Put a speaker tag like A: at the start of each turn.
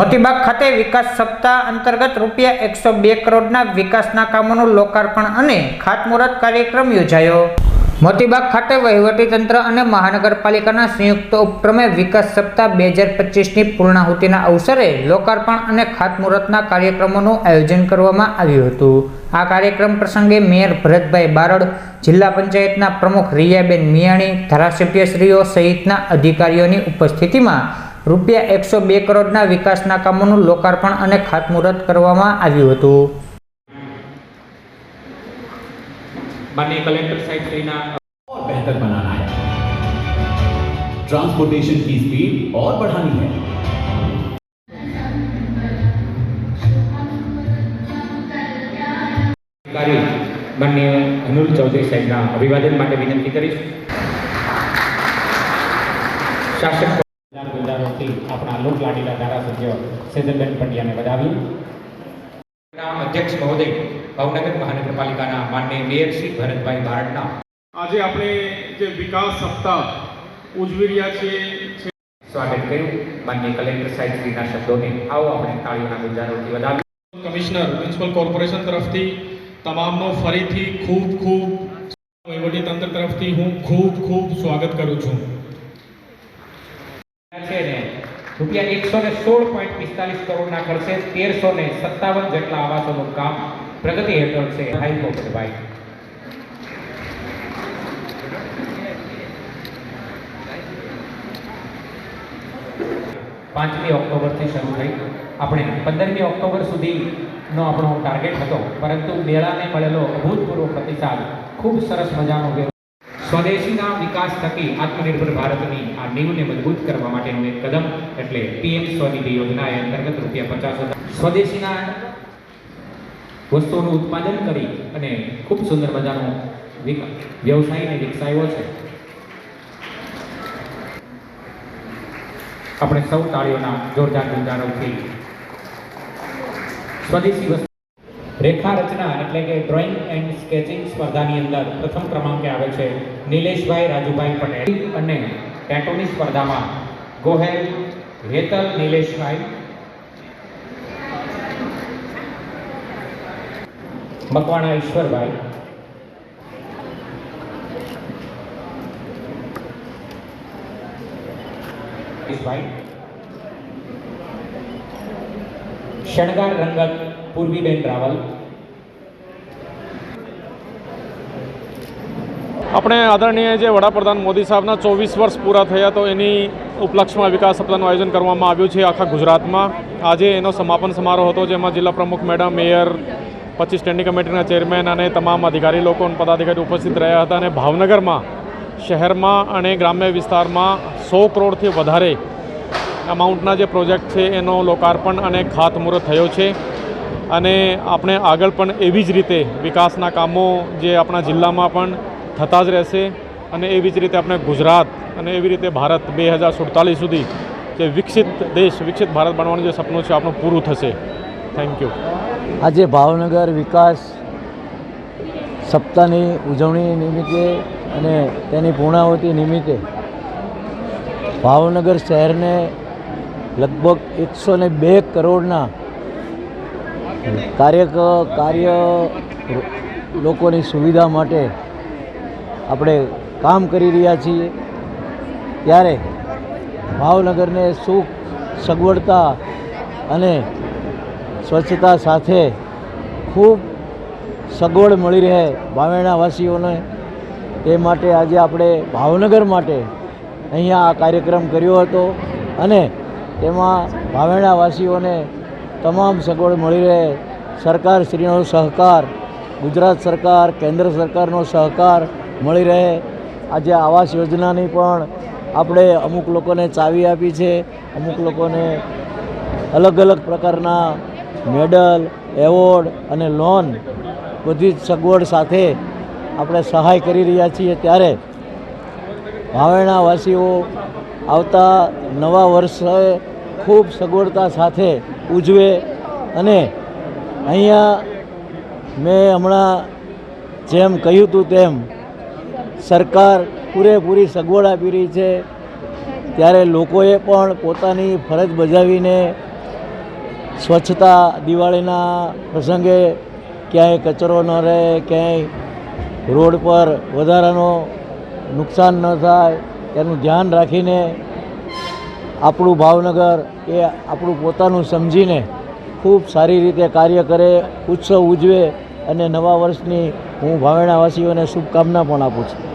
A: મોતીબાગ ખાતે વિકાસ સપ્તાહ અંતર્ગત રૂપિયા એકસો બે કરોડના વિકાસના કામોનું લોકાર્પણ અને ખાતમુહૂર્ત કાર્યક્રમ યોજાયો. મોતીબાગ ખાતે વહીવટીતંત્ર અને મહાનગરપાલિકાના સંયુક્ત ઉપક્રમે વિકાસ સપ્તાહ બે હજાર પચીસની પૂર્ણાહુતિના અવસરે લોકાર્પણ અને ખાતમુહૂર્તના કાર્યક્રમોનું આયોજન કરવામાં આવ્યું હતું. આ કાર્યક્રમ પ્રસંગે મેયર ભરતભાઈ બારડ, જિલ્લા પંચાયતના પ્રમુખ રિયાબેન મિયાણી, ધારાસભ્યશ્રીઓ સહિતના અધિકારીઓની ઉપસ્થિતિમાં રૂપિયા એકસો બે કરોડના વિકાસના કામોનું લોકાર્પણ અને ખાતમુહૂર્ત કરવામાં આવ્યું હતું.
B: माननीय कलेक्टर साहब श्री
C: और बेहतर बनाना
B: માનનીય અનુલ ચૌધરી સાહેબના અભિવાદન માટે વિનંતી કરીશ। શાસક
D: ગુજારોથી આપણા લોકલાડીલા ધારાસભ્ય સેજલબેન પંડ્યાને વધાવી.
B: અધ્યક્ષ મહોદય ભાવનગર મહાનગરપાલિકાના માનનીય મેયર શ્રી ભરતભાઈ બારડના.
E: આજે આપણે જે વિકાસ સપ્તાહ ઉજવી રહ્યા છીએ
B: સ્વાગત કર્યું. માનનીય કલેક્ટર સાહેબ શ્રીના શબ્દોને આવો આપણે તાળીઓના ગુજારોથી વધાવી.
E: કમિશનર મ્યુનિસિપલ કોર્પોરેશન તરફથી તમામનો ફરીથી ખૂબ ખૂબ વહીવટી તંત્ર તરફથી હું ખૂબ ખૂબ સ્વાગત કરું છે
B: ને રૂપિયા એકસો ને સોળ પોઈન્ટ પિસ્તાલીસ કરોડના ખર્ચે તેરસો ને સત્તાવન જેટલા આવાસોનું કામ પ્રગતિ હેઠળ છે. ભાઈ. પાંચમી ઓક્ટોબરથી શરૂ થઈ. આપણે પંદરમી ઓક્ટોબર સુધીનો આપણો ટાર્ગેટ હતો, પરંતુ મેળાને મળેલો અભૂતપૂર્વ પ્રતિસાદ ખૂબ સરસ મજાનો સ્વદેશીના વિકાસ થકી આત્મનિર્ભર ભારતની આ નીવને મજબૂત કરવા માટેનું એક કદમ, એટલે પીએમ સ્વનિધિ યોજના અંતર્ગત રૂપિયા પચાસ હજાર સ્વદેશીના વસ્તુઓનું ઉત્પાદન કરી અને ખૂબ સુંદર મજાનો વ્યવસાયને વિકસાવ્યો છે. આપણે સૌ તાળીઓના જોરદાર ગુંજારોથી સ્વદેશી વસ્તુ રેખા રચના એટલે કે ડ્રોઈંગ એન્ડ સ્કેચિંગ સ્પર્ધાની અંદર પ્રથમ ક્રમાંકે આવે છે નિલેશભાઈ રાજુભાઈ પટેલ. અને ટેટોની સ્પર્ધામાં ગોહેલ હેતલ નિલેશભાઈ. મકવાણા ઈશ્વરભાઈ. ભાઈ શણગાર રંગત પૂર્વીબેન રાવલ.
E: આપણે આદરણીય જે વડાપ્રધાન મોદી સાહેબના ચોવીસ વર્ષ પૂરા થયા તો એની ઉપલક્ષમાં વિકાસ સપ્તાહનું આયોજન કરવામાં આવ્યું છે આખા ગુજરાતમાં. આજે એનો સમાપન સમારોહ હતો જેમાં જિલ્લા પ્રમુખ, મેડમ, મેયર, પછી સ્ટેન્ડિંગ કમિટીના ચેરમેન અને તમામ અધિકારી લોકો પદાધિકારી ઉપસ્થિત રહ્યા હતા અને ભાવનગરમાં, શહેરમાં અને ગ્રામ્ય વિસ્તારમાં સો કરોડથી વધારે અમાઉન્ટના જે પ્રોજેક્ટ છે એનો લોકાર્પણ અને ખાતમુહૂર્ત થયો છે. અને આપણે આગળ પણ એવી જ રીતે વિકાસના કામો જે આપણા જિલ્લામાં પણ થતા જ રહેશે અને એવી જ રીતે આપણે ગુજરાત અને એવી રીતે ભારત બે હજાર સુડતાલીસ સુધી જે વિકસિત દેશ, વિકસિત ભારત બનવાનું જે સપનું છે આપણું પૂરું થશે. થેન્ક યુ
F: આજે ભાવનગર વિકાસ સપ્તાહની ઉજવણી નિમિત્તે અને તેની પૂર્ણાહુતિ નિમિત્તે ભાવનગર શહેરને લગભગ એકસો ને બે કરોડના કાર્ય કાર્ય લોકોની સુવિધા માટે આપણે કામ કરી રહ્યા છીએ. ત્યારે ભાવનગરને સુખ, સગવડતા અને સ્વચ્છતા સાથે ખૂબ સગવડ મળી રહે ભાવેણાવાસીઓને. તે માટે આજે આપણે ભાવનગર માટે અહીંયા આ કાર્યક્રમ કર્યો હતો અને તેમાં ભાવેણાવાસીઓને તમામ સગવડ મળી રહે. સરકારશ્રીનો સહકાર, ગુજરાત સરકાર, કેન્દ્ર સરકારનો સહકાર મળી રહે. આજે આવાસ યોજનાની પણ આપણે અમુક લોકોને ચાવી આપી છે. અમુક લોકોને અલગ અલગ પ્રકારના મેડલ, એવોર્ડ અને લોન બધી જ સગવડ સાથે આપણે સહાય કરી રહ્યા છીએ. ત્યારે ભાવેણાવાસીઓ આવતા નવા વર્ષે ખૂબ સગવડતા સાથે ઉજવે અને અહીંયા મેં હમણાં જેમ કહ્યું હતું તેમ સરકાર પૂરેપૂરી સગવડ આપી રહી છે. ત્યારે લોકોએ પણ પોતાની ફરજ બજાવીને સ્વચ્છતા દિવાળીના પ્રસંગે ક્યાંય કચરો ન રહે, ક્યાંય રોડ પર વધારાનો નુકસાન ન થાય એનું ધ્યાન રાખીને આપણું ભાવનગર એ આપણું પોતાનું સમજીને ખૂબ સારી રીતે કાર્ય કરે, ઉત્સવ ઉજવે અને નવા વર્ષની હું ભાવેણાવાસીઓને શુભકામના પણ આપું છું.